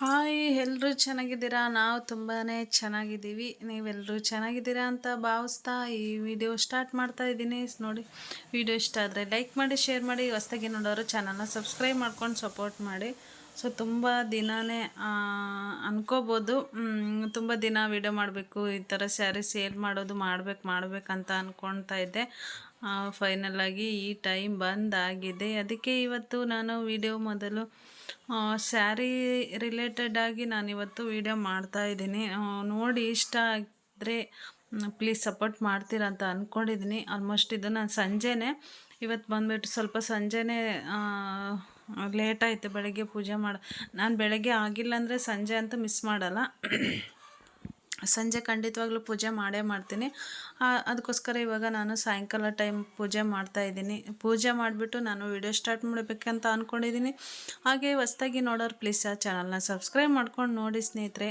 Hi ಎಲ್ಲರೂ ಚೆನ್ನಾಗಿದ್ದೀರಾ? ನಾವು ತುಂಬಾ ಚೆನ್ನಾಗಿದ್ದೀವಿ. ನೀವೆಲ್ಲರೂ ಚೆನ್ನಾಗಿದ್ದೀರಾ ಅಂತ ಭಾವಿಸ್ತಾ ಈ ವಿಡಿಯೋ ಸ್ಟಾರ್ಟ್ ಮಾಡ್ತಾ ಇದ್ದೀನಿ. ನೋಡಿ, ವಿಡಿಯೋ ಇಷ್ಟ ಆದರೆ ಲೈಕ್ ಮಾಡಿ, ಶೇರ್ ಮಾಡಿ. ಹೊಸ್ದಾಗಿ ನೋಡೋರು ಚಾನಲ್ನ ಸಬ್ಸ್ಕ್ರೈಬ್ ಮಾಡ್ಕೊಂಡು ಸಪೋರ್ಟ್ ಮಾಡಿ. ಸೊ, ತುಂಬ ದಿನವೇ ಅಂದ್ಕೋಬೋದು ತುಂಬ ದಿನ ವೀಡಿಯೋ ಮಾಡಬೇಕು, ಈ ಥರ ಸ್ಯಾರಿ ಸೇಲ್ ಮಾಡೋದು ಮಾಡ್ಬೇಕು, ಮಾಡಬೇಕಂತ ಅಂದ್ಕೊತಾ ಇದ್ದೆ. ಫೈನಲ್ ಆಗಿ ಈ ಟೈಮ್ ಬಂದಾಗಿದೆ. ಅದಕ್ಕೆ ಇವತ್ತು ನಾನು ವಿಡಿಯೋ ಮೊದಲು ಸ್ಯಾರಿ ರಿಲೇಟೆಡ್ ಆಗಿ ನಾನಿವತ್ತು ವಿಡಿಯೋ ಮಾಡ್ತಾ ಇದ್ದೀನಿ. ನೋಡಿ ಇಷ್ಟ ಆದರೆ ಪ್ಲೀಸ್ ಸಪೋರ್ಟ್ ಮಾಡ್ತೀರಾ ಅಂತ ಅಂದ್ಕೊಂಡಿದ್ದೀನಿ ಆಲ್ಮೋಸ್ಟ್ ಇದು ನಾನು ಸಂಜೆನೇ, ಇವತ್ತು ಬಂದುಬಿಟ್ಟು ಸ್ವಲ್ಪ ಸಂಜೆನೇ ಲೇಟ್ ಆಯಿತು, ಬೆಳಗ್ಗೆ ಪೂಜೆ ಮಾಡಿ. ನಾನು ಬೆಳಗ್ಗೆ ಆಗಿಲ್ಲ ಅಂದರೆ ಸಂಜೆ ಅಂತ ಮಿಸ್ ಮಾಡಲ್ಲ. ಸಂಜೆ ಖಂಡಿತವಾಗ್ಲೂ ಪೂಜೆ ಮಾಡೇ ಮಾಡ್ತೀನಿ. ಅದಕ್ಕೋಸ್ಕರ ಇವಾಗ ನಾನು ಸಾಯಂಕಾಲ ಟೈಮ್ ಪೂಜೆ ಮಾಡ್ತಾ ಇದ್ದೀನಿ. ಪೂಜೆ ಮಾಡಿಬಿಟ್ಟು ನಾನು ವಿಡಿಯೋ ಸ್ಟಾರ್ಟ್ ಮಾಡಬೇಕಂತ ಅಂದ್ಕೊಂಡಿದ್ದೀನಿ ಹಾಗೆ ಹೊಸ್ದಾಗಿ ನೋಡೋರು ಪ್ಲೀಸ್ ಆ ಚಾನಲ್ನ ಸಬ್ಸ್ಕ್ರೈಬ್ ಮಾಡ್ಕೊಂಡು ನೋಡಿ ಸ್ನೇಹಿತರೆ.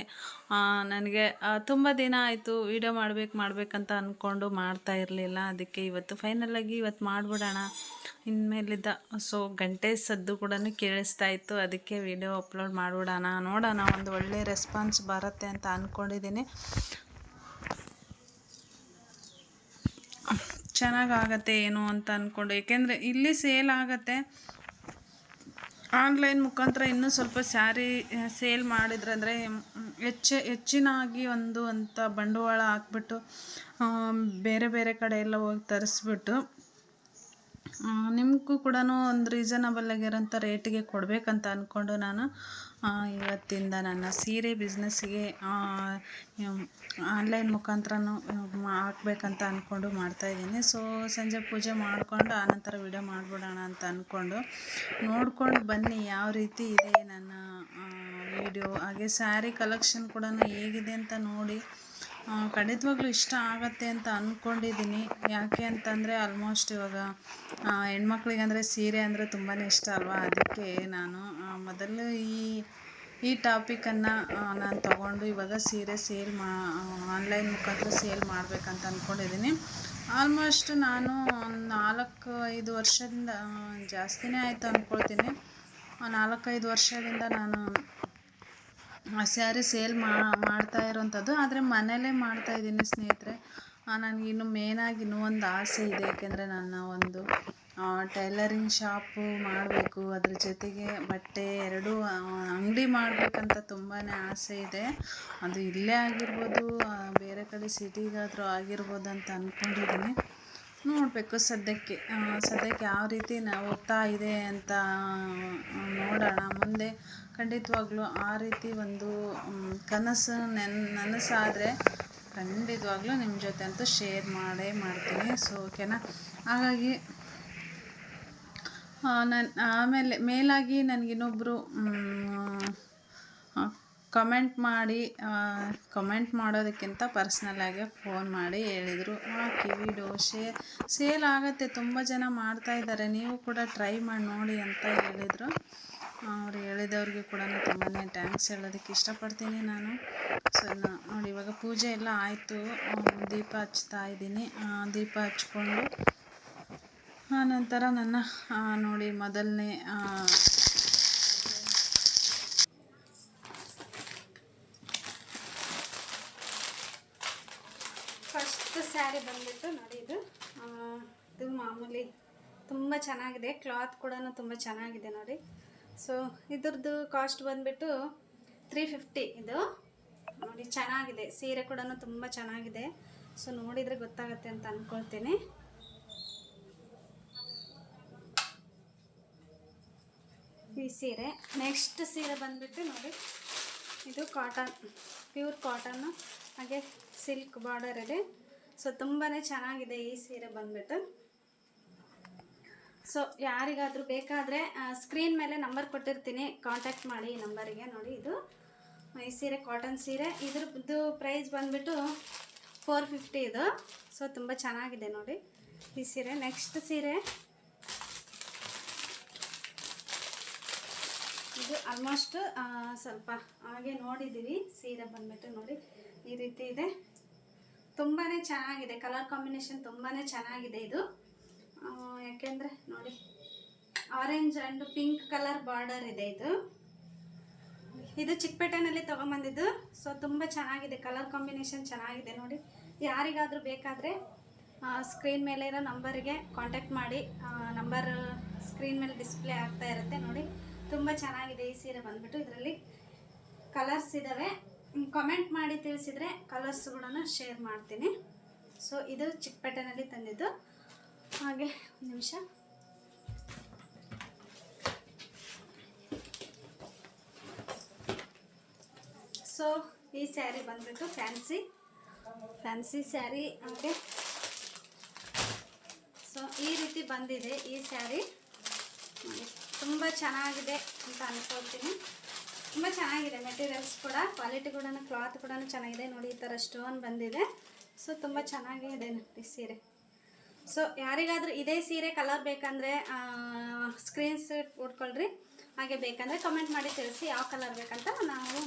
ನನಗೆ ತುಂಬ ದಿನ ಆಯಿತು ವಿಡಿಯೋ ಮಾಡ್ಬೇಕು, ಮಾಡಬೇಕಂತ ಅಂದ್ಕೊಂಡು ಮಾಡ್ತಾ ಇರಲಿಲ್ಲ. ಅದಕ್ಕೆ ಇವತ್ತು ಫೈನಲಾಗಿ ಇವತ್ತು ಮಾಡಿಬಿಡೋಣ. ಇನ್ಮೇಲಿದ್ದ, ಸೊ ಗಂಟೆ ಸದ್ದು ಕೂಡ ಕೇಳಿಸ್ತಾ ಇತ್ತು. ಅದಕ್ಕೆ ವಿಡಿಯೋ ಅಪ್ಲೋಡ್ ಮಾಡಿಬಿಡೋಣ, ನೋಡೋಣ, ಒಂದು ಒಳ್ಳೆ ರೆಸ್ಪಾನ್ಸ್ ಬರುತ್ತೆ ಅಂತ ಅಂದ್ಕೊಂಡಿದ್ದೀನಿ ಚೆನ್ನಾಗಾಗತ್ತೆ ಏನು ಅಂತ ಅಂದ್ಕೊಂಡು ಏಕೆಂದರೆ ಇಲ್ಲಿ ಸೇಲ್ ಆಗತ್ತೆ. ಆನ್ಲೈನ್ ಮುಖಾಂತರ ಇನ್ನೂ ಸ್ವಲ್ಪ ಸ್ಯಾರಿ ಸೇಲ್ ಮಾಡಿದ್ರೆ ಅಂದರೆ ಹೆಚ್ಚು, ಹೆಚ್ಚಿನಾಗಿ ಒಂದು ಅಂತ ಬಂಡವಾಳ ಹಾಕ್ಬಿಟ್ಟು ಬೇರೆ ಬೇರೆ ಕಡೆ ಎಲ್ಲ ಹೋಗಿ ತರಿಸ್ಬಿಟ್ಟು ನಿಮಗೂ ಕೂಡ ಒಂದು ರೀಸನಬಲ್ ಆಗಿರೋಂಥ ರೇಟಿಗೆ ಕೊಡಬೇಕಂತ ಅಂದ್ಕೊಂಡು ನಾನು ಇವತ್ತಿಂದ ನನ್ನ ಸೀರೆ ಬಿಸ್ನೆಸ್ಸಿಗೆ ಆನ್ಲೈನ್ ಮುಖಾಂತರ ಹಾಕ್ಬೇಕಂತ ಅಂದ್ಕೊಂಡು ಮಾಡ್ತಾಯಿದ್ದೀನಿ ಸೊ ಸಂಜೆ ಪೂಜೆ ಮಾಡಿಕೊಂಡು ಆನಂತರ ವಿಡಿಯೋ ಮಾಡಿಬಿಡೋಣ ಅಂತ ಅಂದ್ಕೊಂಡು ನೋಡ್ಕೊಂಡು ಬನ್ನಿ ಯಾವ ರೀತಿ ಇದೆ ನನ್ನ ವಿಡಿಯೋ ಹಾಗೆ ಸ್ಯಾರಿ ಕಲೆಕ್ಷನ್ ಕೂಡ ಹೇಗಿದೆ ಅಂತ ನೋಡಿ. ಖಂಡಿತವಾಗ್ಲೂ ಇಷ್ಟ ಆಗತ್ತೆ ಅಂತ ಅಂದ್ಕೊಂಡಿದ್ದೀನಿ ಯಾಕೆ ಅಂತಂದರೆ ಆಲ್ಮೋಸ್ಟ್ ಇವಾಗ ಹೆಣ್ಮಕ್ಳಿಗೆ ಅಂದರೆ ಸೀರೆ ಅಂದರೆ ತುಂಬಾ ಇಷ್ಟ ಅಲ್ವಾ? ಅದಕ್ಕೆ ನಾನು ಮೊದಲು ಈ ಈ ಟಾಪಿಕನ್ನು ನಾನು ತಗೊಂಡು ಇವಾಗ ಸೀರೆ ಸೇಲ್ ಮಾ ಆನ್ಲೈನ್ ಮುಖಾಂತರ ಸೇಲ್ ಮಾಡಬೇಕಂತ ಅಂದ್ಕೊಂಡಿದ್ದೀನಿ ಆಲ್ಮೋಸ್ಟ್ ನಾನು ನಾಲ್ಕು ಐದು ವರ್ಷದಿಂದ ಜಾಸ್ತಿನೇ ಆಯಿತು ಅಂದ್ಕೊಳ್ತೀನಿ ನಾಲ್ಕೈದು ವರ್ಷದಿಂದ ನಾನು ಸ್ಯಾರಿ ಸೇಲ್ ಮಾಡ್ತಾ ಇರೋವಂಥದ್ದು ಆದರೆ ಮಾಡ್ತಾ ಇದ್ದೀನಿ ಸ್ನೇಹಿತರೆ. ನನಗಿನ್ನು ಮೇನಾಗಿ ಇನ್ನೂ ಒಂದು ಆಸೆ ಇದೆ. ಯಾಕೆಂದರೆ ನನ್ನ ಒಂದು ಟೈಲರಿಂಗ್ ಶಾಪು ಮಾಡಬೇಕು. ಅದ್ರ ಜೊತೆಗೆ ಬಟ್ಟೆ ಎರಡೂ ಅಂಗಡಿ ಮಾಡಬೇಕಂತ ತುಂಬಾ ಆಸೆ ಇದೆ. ಅದು ಇಲ್ಲೇ ಆಗಿರ್ಬೋದು ಬೇರೆ ಕಡೆ ಸಿಟಿಗಾದರೂ ಆಗಿರ್ಬೋದು ಅಂತ ಅಂದ್ಕೊಂಡಿದ್ದೀನಿ ನೋಡಬೇಕು ಸದ್ಯಕ್ಕೆ ಸದ್ಯಕ್ಕೆ ಯಾವ ರೀತಿ ನಾವು ಹೋಗ್ತಾ ಇದೆ ಅಂತ ನೋಡೋಣ. ಮುಂದೆ ಖಂಡಿತವಾಗ್ಲೂ ಆ ರೀತಿ ಒಂದು ಕನಸು ನೆನ್, ನನಸಾದರೆ ಖಂಡಿತವಾಗ್ಲೂ ನಿಮ್ಮ ಜೊತೆ ಅಂತೂ ಶೇರ್ ಮಾಡೇ ಮಾಡ್ತೀನಿ. ಸೊ ಓಕೆನಾ ಹಾಗಾಗಿ ನನ್ನ ಆಮೇಲೆ ಮೇಲಾಗಿ ನನಗಿನ್ನೊಬ್ಬರು ಕಮೆಂಟ್ ಮಾಡಿ ಕಮೆಂಟ್ ಮಾಡೋದಕ್ಕಿಂತ ಪರ್ಸ್ನಲ್ಲಾಗೆ ಫೋನ್ ಮಾಡಿ ಹೇಳಿದರು. ಆ, ಕಿವಿ ದೋಸೆ ಸೇಲ್ ಆಗುತ್ತೆ, ತುಂಬ ಜನ ಮಾಡ್ತಾಯಿದ್ದಾರೆ ನೀವು ಕೂಡ ಟ್ರೈ ಮಾಡಿ ನೋಡಿ ಅಂತ ಹೇಳಿದರು. ಅವ್ರು ಹೇಳಿದವ್ರಿಗೆ ಕೂಡ ತುಂಬಾ ಟ್ಯಾಂಕ್ಸ್ ಹೇಳೋದಕ್ಕೆ ಇಷ್ಟಪಡ್ತೀನಿ ನಾನು. ಸೊ ನೋಡಿ, ಇವಾಗ ಪೂಜೆ ಎಲ್ಲ ಆಯಿತು. ದೀಪ ಹಚ್ತಾ ಇದ್ದೀನಿ. ದೀಪ ಹಚ್ಕೊಂಡು ಆನಂತರ ನನ್ನ ನೋಡಿ, ಮೊದಲನೇ ಸ್ಯಾರಿ ಬಂದ್ಬಿಟ್ಟು ನೋಡಿ ಇದು. ಇದು ಮಾಮೂಲಿ ತುಂಬ ಚೆನ್ನಾಗಿದೆ. ಕ್ಲಾತ್ ಕೂಡ ತುಂಬ ಚೆನ್ನಾಗಿದೆ ನೋಡಿ. ಸೊ ಇದ್ರದ್ದು ಕಾಸ್ಟ್ ಬಂದ್ಬಿಟ್ಟು ತ್ರೀ ಫಿಫ್ಟಿ ಇದು. ನೋಡಿ, ಚೆನ್ನಾಗಿದೆ. ಸೀರೆ ಕೂಡ ತುಂಬ ಚೆನ್ನಾಗಿದೆ. ಸೊ ನೋಡಿದರೆ ಗೊತ್ತಾಗುತ್ತೆ ಅಂತ ಅಂದ್ಕೊಳ್ತೀನಿ ಈ ಸೀರೆ ನೆಕ್ಸ್ಟ್ ಸೀರೆ ಬಂದ್ಬಿಟ್ಟು ನೋಡಿ, ಇದು ಕಾಟನ್ ಪ್ಯೂರ್ ಕಾಟನ್ನು ಹಾಗೆ ಸಿಲ್ಕ್ ಬಾರ್ಡರ್ ಇದೆ. ಸೊ ತುಂಬಾ ಚೆನ್ನಾಗಿದೆ ಈ ಸೀರೆ ಬಂದ್ಬಿಟ್ಟು. ಸೊ ಯಾರಿಗಾದರೂ ಬೇಕಾದರೆ ಸ್ಕ್ರೀನ್ ಮೇಲೆ ನಂಬರ್ ಕೊಟ್ಟಿರ್ತೀನಿ. ಕಾಂಟ್ಯಾಕ್ಟ್ ಮಾಡಿ ಈ ನಂಬರಿಗೆ ನೋಡಿ, ಇದು ಈ ಸೀರೆ ಕಾಟನ್ ಸೀರೆ. ಇದ್ರದ್ದು ಪ್ರೈಸ್ ಬಂದುಬಿಟ್ಟು ಫೋರ್ ಫಿಫ್ಟಿ ಇದು. ಸೊ ತುಂಬ ಚೆನ್ನಾಗಿದೆ ನೋಡಿ ಈ ಸೀರೆ. ನೆಕ್ಸ್ಟ್ ಸೀರೆ. ಇದು ಆಲ್ಮೋಸ್ಟ್ ಸ್ವಲ್ಪ ಹಾಗೆ ನೋಡಿದ್ದೀವಿ. ಸೀರೆ ಬಂದ್ಬಿಟ್ಟು ನೋಡಿ ಈ ರೀತಿ ಇದೆ. ತುಂಬಾ ಚೆನ್ನಾಗಿದೆ ಕಲರ್ ಕಾಂಬಿನೇಷನ್ ತುಂಬಾ ಚೆನ್ನಾಗಿದೆ ಇದು. ಯಾಕೆಂದರೆ ನೋಡಿ orange and pink colour border ಇದೆ ಇದು. ಇದು ಚಿಕ್ಕಪೇಟೆನಲ್ಲಿ ತೊಗೊಂಬಂದಿದ್ದು ಸೊ ತುಂಬ ಚೆನ್ನಾಗಿದೆ ಕಲರ್ ಕಾಂಬಿನೇಷನ್ ಚೆನ್ನಾಗಿದೆ ನೋಡಿ. ಯಾರಿಗಾದರೂ ಬೇಕಾದರೆ ಸ್ಕ್ರೀನ್ ಮೇಲೆ ಇರೋ ನಂಬರಿಗೆ ಕಾಂಟ್ಯಾಕ್ಟ್ ಮಾಡಿ ನಂಬರ್ ಸ್ಕ್ರೀನ್ ಮೇಲೆ ಡಿಸ್ಪ್ಲೇ ಆಗ್ತಾ ಇರುತ್ತೆ ನೋಡಿ. ತುಂಬ ಚೆನ್ನಾಗಿದೆ ಈ ಸೀರೆ ಬಂದ್ಬಿಟ್ಟು, ಇದರಲ್ಲಿ ಕಲರ್ಸ್ ಇದ್ದಾವೆ ಕಮೆಂಟ್ ಮಾಡಿ ತಿಳಿಸಿದರೆ ಕಲರ್ಸ್ಗಳನ್ನು ಶೇರ್ ಮಾಡ್ತೀನಿ. ಸೊ ಇದು ಚಿಕ್ಕಪೇಟೆನಲ್ಲಿ ತಂದಿದ್ದು. ಹಾಗೆ, ಒಂದು ನಿಮಿಷ. ಸೊ ಈ ಸ್ಯಾರಿ ಬಂದ್ಬಿಟ್ಟು ಫ್ಯಾನ್ಸಿ ಫ್ಯಾನ್ಸಿ ಸ್ಯಾರಿ ಹಾಗೆ ಸೊ ಈ ರೀತಿ ಬಂದಿದೆ ಈ ಸ್ಯಾರಿ ತುಂಬ ಚೆನ್ನಾಗಿದೆ ಅಂತ ಅನ್ಕೊಳ್ತೀನಿ. ತುಂಬ ಚೆನ್ನಾಗಿದೆ ಮೆಟೀರಿಯಲ್ಸ್ ಕೂಡ. ಕ್ವಾಲಿಟಿ ಕೂಡ ಕ್ಲಾತ್ ಕೂಡ ಚೆನ್ನಾಗಿದೆ. ನೋಡಿ, ಈ ಥರ ಸ್ಟೋನ್ ಬಂದಿದೆ. ಸೊ ತುಂಬ ಚೆನ್ನಾಗೇ ಇದೆ ನೋಡಿ ಸೀರೆ. ಸೊ ಯಾರಿಗಾದರೂ ಇದೇ ಸೀರೆ ಕಲರ್ ಬೇಕಂದರೆ ಸ್ಕ್ರೀನ್ ಉಟ್ಕೊಳ್ರಿ. ಹಾಗೆ ಬೇಕಂದರೆ ಕಮೆಂಟ್ ಮಾಡಿ ತಿಳಿಸಿ ಯಾವ ಕಲರ್ ಬೇಕಂತ ನಾವು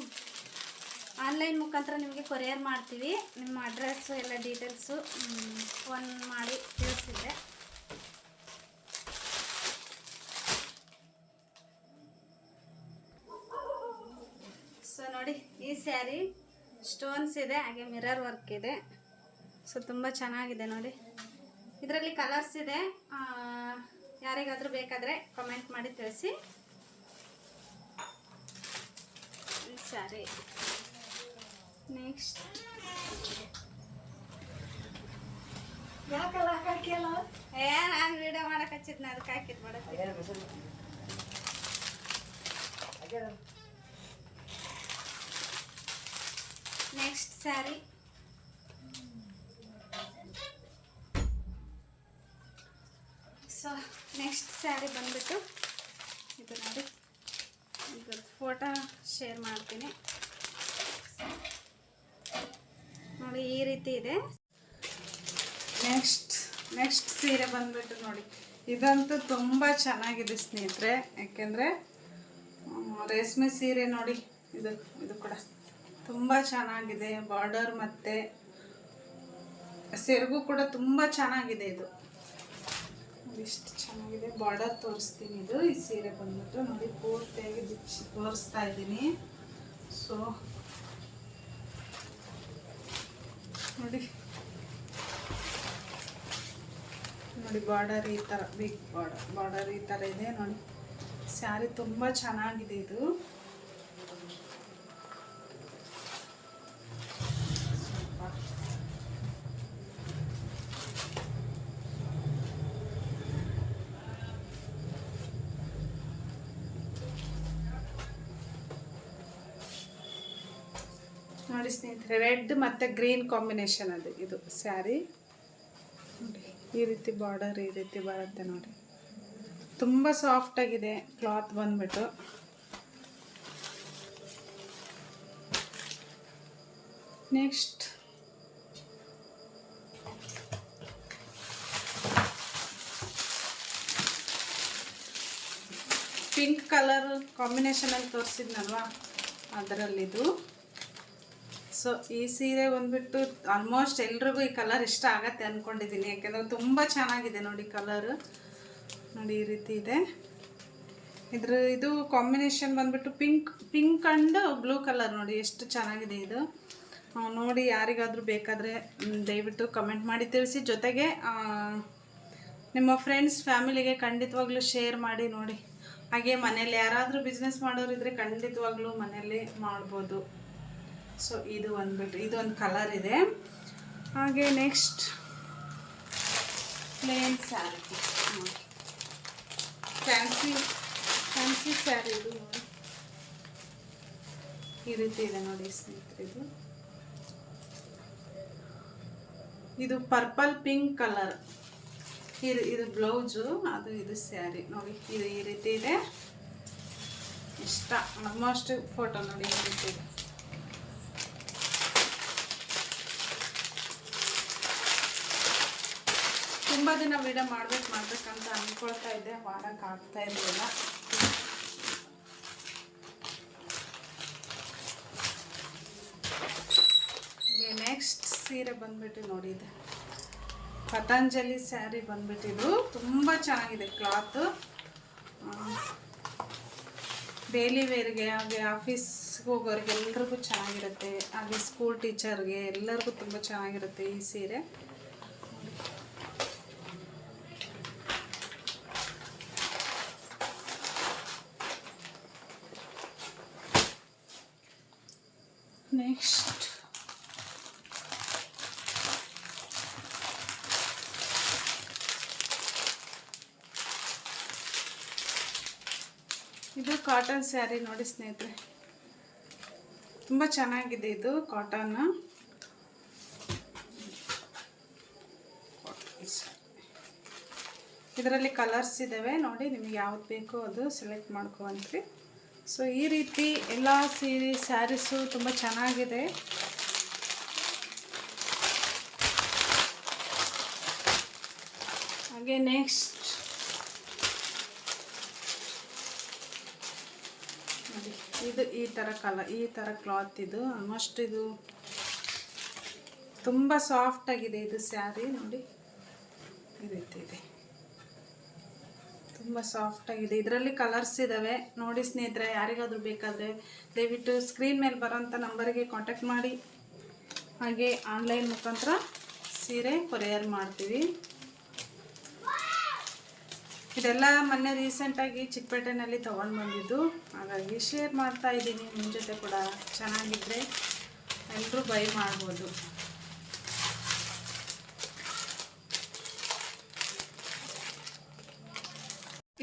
ಆನ್ಲೈನ್ ಮುಖಾಂತರ ನಿಮಗೆ ಕೊರಿಯರ್ ಮಾಡ್ತೀವಿ. ನಿಮ್ಮ ಅಡ್ರೆಸ್ಸು ಎಲ್ಲ ಡೀಟೇಲ್ಸು ಫೋನ್ ಮಾಡಿ ತಿಳಿಸಿದ್ದೆ ಸೊ ನೋಡಿ ಈ ಸ್ಯಾರಿ ಸ್ಟೋನ್ಸ್ ಇದೆ ಹಾಗೆ ಮಿರರ್ ವರ್ಕ್ ಇದೆ. ಸೊ ತುಂಬ ಚೆನ್ನಾಗಿದೆ ನೋಡಿ. ಇದರಲ್ಲಿ ಕಲರ್ಸ್ ಇದೆ. ಯಾರಿಗಾದ್ರೂ ಬೇಕಾದರೆ ಕಮೆಂಟ್ ಮಾಡಿ ತಿಳಿಸಿ. ಈ ಸ್ಯಾರಿ. ನೆಕ್ಸ್ಟ್ ಏ ನಾನು ವಿಡಿಯೋ ಮಾಡಕ್ಕೆ ಹಚ್ಚಿದ್ನ ಅದಕ್ಕೆ ಹಾಕಿದ್ ಮಾಡಕ್ಕೆ next sari so next sari ಬಂದ್ಬಿಟ್ಟು ಇದು ನೋಡಿ. ಈಗ ಫೋಟೋ ಶೇರ್ ಮಾಡ್ತೀನಿ. ನೋಡಿ, ಈ ರೀತಿ ಇದೆ. ನೆಕ್ಸ್ಟ್ ನೆಕ್ಸ್ಟ್ ಸೀರೆ ಬಂದ್ಬಿಟ್ಟು ನೋಡಿ. ಇದಂತೂ ತುಂಬ ಚೆನ್ನಾಗಿದೆ ಸ್ನೇಹಿತರೆ. ಯಾಕೆಂದರೆ ರೇಷ್ಮೆ ಸೀರೆ ನೋಡಿ. ಇದು ಇದು ಕೂಡ. ತುಂಬ ಚೆನ್ನಾಗಿದೆ ಬಾರ್ಡರ್ ಮತ್ತು ಸೆರಗು ಕೂಡ ತುಂಬ ಚೆನ್ನಾಗಿದೆ ಇದು. ಇಷ್ಟು ಚೆನ್ನಾಗಿದೆ ಬಾರ್ಡರ್ ತೋರಿಸ್ತೀನಿ ಇದು. ಈ ಸೀರೆ ಬಂದ್ಬಿಟ್ಟು ನೋಡಿ ಪೂರ್ತಿಯಾಗಿ ಬಿಚ್ಚಿ ತೋರಿಸ್ತಾ ಇದ್ದೀನಿ. ಸೊ ನೋಡಿ. ನೋಡಿ ಬಾರ್ಡರ್ ಈ ಥರ ಬಿಗ್ ಬಾರ್ಡರ್ ಬಾರ್ಡರ್ ಈ ಥರ ಇದೆ. ನೋಡಿ, ಸ್ಯಾರಿ ತುಂಬ ಚೆನ್ನಾಗಿದೆ ಇದು. ಸ್ನೇಹಿತರೆ, ರೆಡ್ ಮತ್ತು ಗ್ರೀನ್ ಕಾಂಬಿನೇಷನ್ ಅದು. ಇದು ಸ್ಯಾರಿ. ನೋಡಿ ಈ ರೀತಿ ಬಾರ್ಡರ್ ಈ ರೀತಿ ಬರುತ್ತೆ ನೋಡಿ. ತುಂಬ ಸಾಫ್ಟಾಗಿದೆ ಕ್ಲಾತ್ ಬಂದ್ಬಿಟ್ಟು. ನೆಕ್ಸ್ಟ್. ಪಿಂಕ್ ಕಲರ್ ಕಾಂಬಿನೇಷನಲ್ಲಿ ತೋರಿಸಿದ್ನಲ್ವಾ? ಅದರಲ್ಲಿದು. ಸೊ ಈ ಸೀರೆ ಬಂದ್ಬಿಟ್ಟು ಆಲ್ಮೋಸ್ಟ್ ಎಲ್ರಿಗೂ ಈ ಕಲರ್ ಇಷ್ಟ ಆಗತ್ತೆ ಅಂದ್ಕೊಂಡಿದ್ದೀನಿ ಯಾಕೆಂದರೆ ತುಂಬ ಚೆನ್ನಾಗಿದೆ ನೋಡಿ ಕಲರ್ ನೋಡಿ ಈ ರೀತಿ ಇದೆ. ಇದ್ರ, ಇದು ಕಾಂಬಿನೇಷನ್ ಬಂದ್ಬಿಟ್ಟು pink pink and blue colour ನೋಡಿ ಎಷ್ಟು ಚೆನ್ನಾಗಿದೆ ಇದು. ನೋಡಿ ಯಾರಿಗಾದರೂ ಬೇಕಾದರೆ ದಯವಿಟ್ಟು ಕಮೆಂಟ್ ಮಾಡಿ ತಿಳಿಸಿ. ಜೊತೆಗೆ ನಿಮ್ಮ ಫ್ರೆಂಡ್ಸ್ ಫ್ಯಾಮಿಲಿಗೆ ಖಂಡಿತವಾಗ್ಲೂ ಶೇರ್ ಮಾಡಿ ನೋಡಿ. ಹಾಗೆ ಮನೇಲಿ ಯಾರಾದರೂ ಬಿಸ್ನೆಸ್ ಮಾಡೋರಿದ್ರೆ ಖಂಡಿತವಾಗ್ಲೂ ಮನೇಲಿ ಮಾಡ್ಬೋದು. ಸೊ ಇದು ಒಂದ್ಬಿಟ್ಟು ಇದು ಒಂದು ಕಲರ್ ಇದೆ. ಹಾಗೆ next plain sari fancy fancy sari ಇದು ಈ ರೀತಿ ಇದೆ ನೋಡಿ ಸ್ನೇಹಿತರೆ ಇದು. ಇದು ಪರ್ಪಲ್ ಪಿಂಕ್ ಕಲರ್ ಇದು ಇದು ಬ್ಲೌಸು ಅದು ಇದು ಸ್ಯಾರಿ ನೋಡಿ, ಇದು ಈ ರೀತಿ ಇದೆ. ಇಷ್ಟ. ಆಲ್ಮೋಸ್ಟ್ ಫೋಟೋ ನೋಡಿ ಈ ರೀತಿ ಇದೆ. ತುಂಬ ದಿನ ವಿಡಿಯೋ ಮಾಡ್ಬೇಕು, ಮಾಡ್ಬೇಕಂತ ಅಂದ್ಕೊಳ್ತಾ ಇದ್ದೆ. ಆಗ್ತಾ ಇರಲಿಲ್ಲ. ನೆಕ್ಸ್ಟ್ ಸೀರೆ ಬಂದ್ಬಿಟ್ಟು ನೋಡಿ ಇದು ಪತಂಜಲಿ ಸ್ಯಾರಿ ಬಂದ್ಬಿಟ್ಟಿದ್ದು ತುಂಬ ಚೆನ್ನಾಗಿದೆ ಕ್ಲಾತು ಡೈಲಿ ವೇರ್ಗೆ ಹಾಗೆ ಆಫೀಸ್ಗೆ ಹೋಗೋರಿಗೆ ಎಲ್ರಿಗೂ ಚೆನ್ನಾಗಿರುತ್ತೆ. ಹಾಗೆ ಸ್ಕೂಲ್ ಟೀಚರ್ಗೆ ಎಲ್ಲರಿಗೂ ತುಂಬ ಚೆನ್ನಾಗಿರುತ್ತೆ ಈ ಸೀರೆ ನೆಕ್ಸ್ಟ್ ಇದು ಕಾಟನ್ ಸ್ಯಾರಿ ನೋಡಿ ಸ್ನೇಹಿತರೆ. ತುಂಬ ಚೆನ್ನಾಗಿದೆ ಇದು ಕಾಟನ್ ಇದರಲ್ಲಿ ಕಲರ್ಸ್ ಇದ್ದಾವೆ ನೋಡಿ ನಿಮ್ಗೆ ಯಾವ್ದು ಬೇಕೋ ಅದು ಸೆಲೆಕ್ಟ್ ಮಾಡ್ಕೊವಂತ್ರಿ ಸೊ ಈ ರೀತಿ ಎಲ್ಲ ಸೀರೆ ಸ್ಯಾರೀಸು ತುಂಬ ಚೆನ್ನಾಗಿದೆ. ಹಾಗೆ ನೆಕ್ಸ್ಟ್ ನೋಡಿ ಇದು ಈ ಥರ ಕಲ, ಈ ಥರ ಕ್ಲಾತ್ ಇದು. ಆಲ್ಮೋಸ್ಟ್ ಇದು ತುಂಬ ಸಾಫ್ಟ್ ಆಗಿದೆ ಇದು ಸ್ಯಾರಿ ನೋಡಿ. ಈ ರೀತಿ ಇದೆ. ತುಂಬ ಸಾಫ್ಟ್ ಆಗಿದೆ. ಇದರಲ್ಲಿ ಕಲರ್ಸ್ ಇದ್ದಾವೆ ನೋಡಿ ಸ್ನೇಹಿತರೆ, ಯಾರಿಗಾದರೂ ಬೇಕಾದರೆ ದಯವಿಟ್ಟು ಸ್ಕ್ರೀನ್ ಮೇಲೆ ಬರೋಂಥ ನಂಬರಿಗೆ ಕಾಂಟ್ಯಾಕ್ಟ್ ಮಾಡಿ. ಹಾಗೆ ಆನ್ಲೈನ್ ಮುಖಾಂತರ ಸೀರೆ ಕೊರಿಯರ್ ಮಾಡ್ತೀವಿ. ಇದೆಲ್ಲ ಮೊನ್ನೆ ರೀಸೆಂಟಾಗಿ ಚಿಕ್ಕಪೇಟೆನಲ್ಲಿ ತೊಗೊಂಡು ಬಂದಿದ್ದು. ಹಾಗಾಗಿ ಶೇರ್ ಮಾಡ್ತಾ ಇದ್ದೀನಿ ನಿಮ್ಮ ಜೊತೆ ಕೂಡ. ಚೆನ್ನಾಗಿದ್ದರೆ ಎಲ್ಲರೂ ಬೈ ಮಾಡ್ಬೋದು.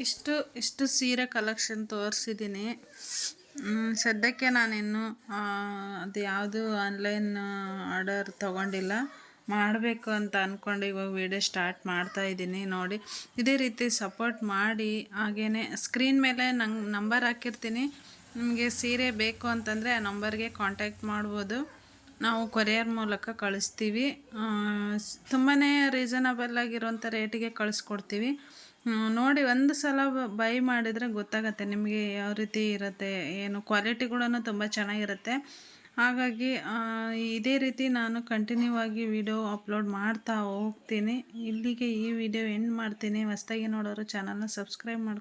ಇಷ್ಟು ಇಷ್ಟು ಸೀರೆ ಕಲೆಕ್ಷನ್ ತೋರಿಸಿದ್ದೀನಿ. ಸದ್ಯಕ್ಕೆ ನಾನಿನ್ನು ಅದು ಯಾವುದು ಆನ್ಲೈನ್ ಆರ್ಡರ್ ತೊಗೊಂಡಿಲ್ಲ. ಮಾಡಬೇಕು ಅಂತ ಅಂದ್ಕೊಂಡು ಇವಾಗ ವಿಡಿಯೋ ಸ್ಟಾರ್ಟ್ ಮಾಡ್ತಾ ಇದ್ದೀನಿ. ನೋಡಿ, ಇದೇ ರೀತಿ ಸಪೋರ್ಟ್ ಮಾಡಿ ಹಾಗೇ ಸ್ಕ್ರೀನ್ ಮೇಲೆ ನಂಗೆ ನಂಬರ್ ಹಾಕಿರ್ತೀನಿ. ನಿಮಗೆ ಸೀರೆ ಬೇಕು ಅಂತಂದರೆ ಆ ನಂಬರ್ಗೆ ಕಾಂಟ್ಯಾಕ್ಟ್ ಮಾಡ್ಬೋದು. ನಾವು ಕೊರಿಯರ್ ಮೂಲಕ ಕಳಿಸ್ತೀವಿ. ತುಂಬಾ ರೀಸನಬಲ್ ಆಗಿರೋಂಥ ರೇಟಿಗೆ ಕಳಿಸ್ಕೊಡ್ತೀವಿ. ನೋಡಿ, ಒಂದು ಸಲ ಬೈ ಮಾಡಿದರೆ ಗೊತ್ತಾಗತ್ತೆ ನಿಮಗೆ ಯಾವ ರೀತಿ ಇರುತ್ತೆ, ಏನು ಕ್ವಾಲಿಟಿ ಕೂಡ ತುಂಬ ಚೆನ್ನಾಗಿರುತ್ತೆ. ಹಾಗಾಗಿ ಇದೇ ರೀತಿ ನಾನು ಕಂಟಿನ್ಯೂ ಆಗಿ ವಿಡಿಯೋ ಅಪ್ಲೋಡ್ ಮಾಡ್ತಾ ಹೋಗ್ತೀನಿ. ಇಲ್ಲಿಗೆ ಈ ವಿಡಿಯೋ ಎಂಡ್ ಮಾಡ್ತೀನಿ. ಹೊಸ್ದಾಗಿ ನೋಡೋರು ಚಾನಲ್ನ ಸಬ್ಸ್ಕ್ರೈಬ್ ಮಾಡ್ಕೊಂಡು